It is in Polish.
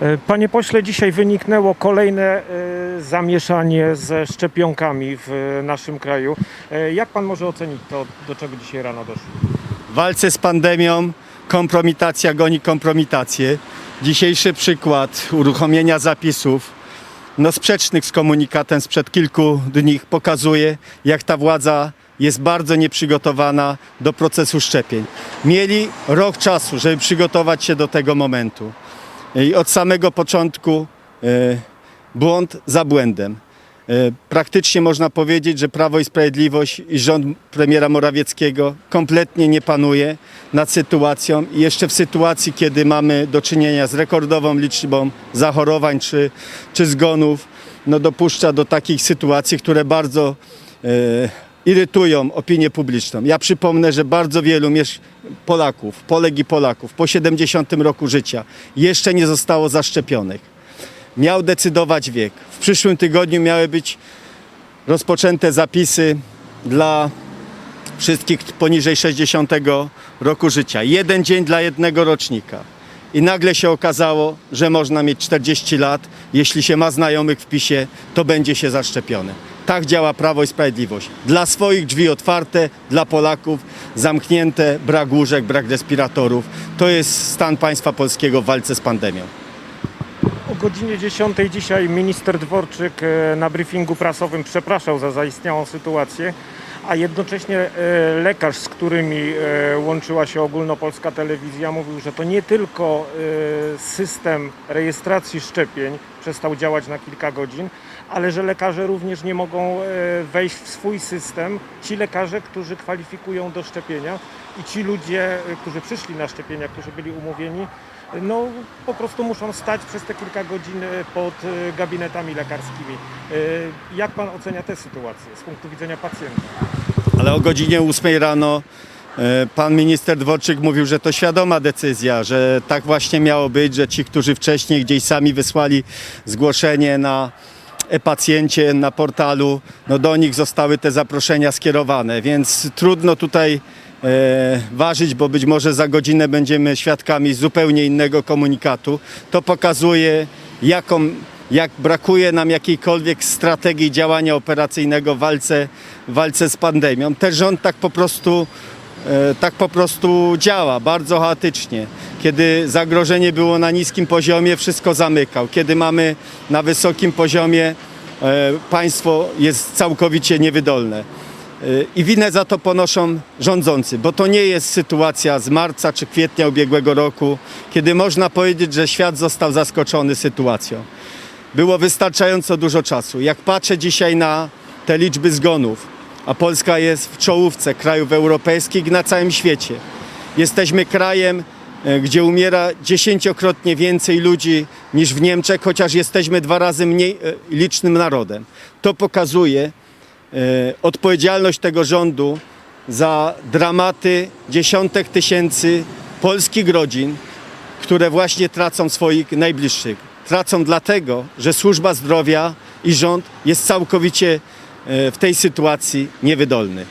E, Panie pośle, dzisiaj wyniknęło kolejne e, zamieszanie ze szczepionkami w e, naszym kraju. Jak pan może ocenić to, do czego dzisiaj rano doszło? W walce z pandemią kompromitacja goni kompromitację. Dzisiejszy przykład uruchomienia zapisów no sprzecznych z komunikatem sprzed kilku dni pokazuje, jak ta władza jest bardzo nieprzygotowana do procesu szczepień. Mieli rok czasu, żeby przygotować się do tego momentu. I od samego początku e, błąd za błędem. E, Praktycznie można powiedzieć, że Prawo i Sprawiedliwość i rząd premiera Morawieckiego kompletnie nie panuje nad sytuacją i jeszcze w sytuacji, kiedy mamy do czynienia z rekordową liczbą zachorowań czy, czy zgonów, no dopuszcza do takich sytuacji, które bardzo e, irytują opinię publiczną. Ja przypomnę, że bardzo wielu Polaków, Polek i Polaków po 70 roku życia jeszcze nie zostało zaszczepionych miał decydować wiek. W przyszłym tygodniu miały być rozpoczęte zapisy dla wszystkich poniżej 60 roku życia. Jeden dzień dla jednego rocznika. I nagle się okazało, że można mieć 40 lat, jeśli się ma znajomych w PiSie, to będzie się zaszczepiony. Tak działa Prawo i Sprawiedliwość. Dla swoich drzwi otwarte, dla Polaków zamknięte, brak łóżek, brak respiratorów. To jest stan państwa polskiego w walce z pandemią. O godzinie 10 dzisiaj minister Dworczyk e, na briefingu prasowym przepraszał za zaistniałą sytuację, a jednocześnie e, lekarz, z którymi e, łączyła się ogólnopolska telewizja, mówił, że to nie tylko e, system rejestracji szczepień przestał działać na kilka godzin, ale że lekarze również nie mogą wejść w swój system. Ci lekarze, którzy kwalifikują do szczepienia i ci ludzie, którzy przyszli na szczepienia, którzy byli umówieni, no po prostu muszą stać przez te kilka godzin pod gabinetami lekarskimi. Jak pan ocenia tę sytuację z punktu widzenia pacjenta? Ale o godzinie 8 rano e, pan minister Dworczyk mówił, że to świadoma decyzja, że tak właśnie miało być, że ci, którzy wcześniej gdzieś sami wysłali zgłoszenie na e-pacjencie na portalu, no do nich zostały te zaproszenia skierowane, więc trudno tutaj e, ważyć, bo być może za godzinę będziemy świadkami zupełnie innego komunikatu. To pokazuje, jaką, jak brakuje nam jakiejkolwiek strategii działania operacyjnego w walce, w walce z pandemią. Ten rząd tak po prostu e, tak po prostu działa, bardzo chaotycznie. Kiedy zagrożenie było na niskim poziomie, wszystko zamykał. Kiedy mamy na wysokim poziomie, e, państwo jest całkowicie niewydolne. E, I winę za to ponoszą rządzący, bo to nie jest sytuacja z marca czy kwietnia ubiegłego roku, kiedy można powiedzieć, że świat został zaskoczony sytuacją. Było wystarczająco dużo czasu. Jak patrzę dzisiaj na te liczby zgonów, a Polska jest w czołówce krajów europejskich na całym świecie. Jesteśmy krajem, e, gdzie umiera dziesięciokrotnie więcej ludzi niż w Niemczech, chociaż jesteśmy dwa razy mniej e, licznym narodem. To pokazuje e, odpowiedzialność tego rządu za dramaty dziesiątek tysięcy polskich rodzin, które właśnie tracą swoich najbliższych. Tracą dlatego, że służba zdrowia i rząd jest całkowicie e, w tej sytuacji niewydolny.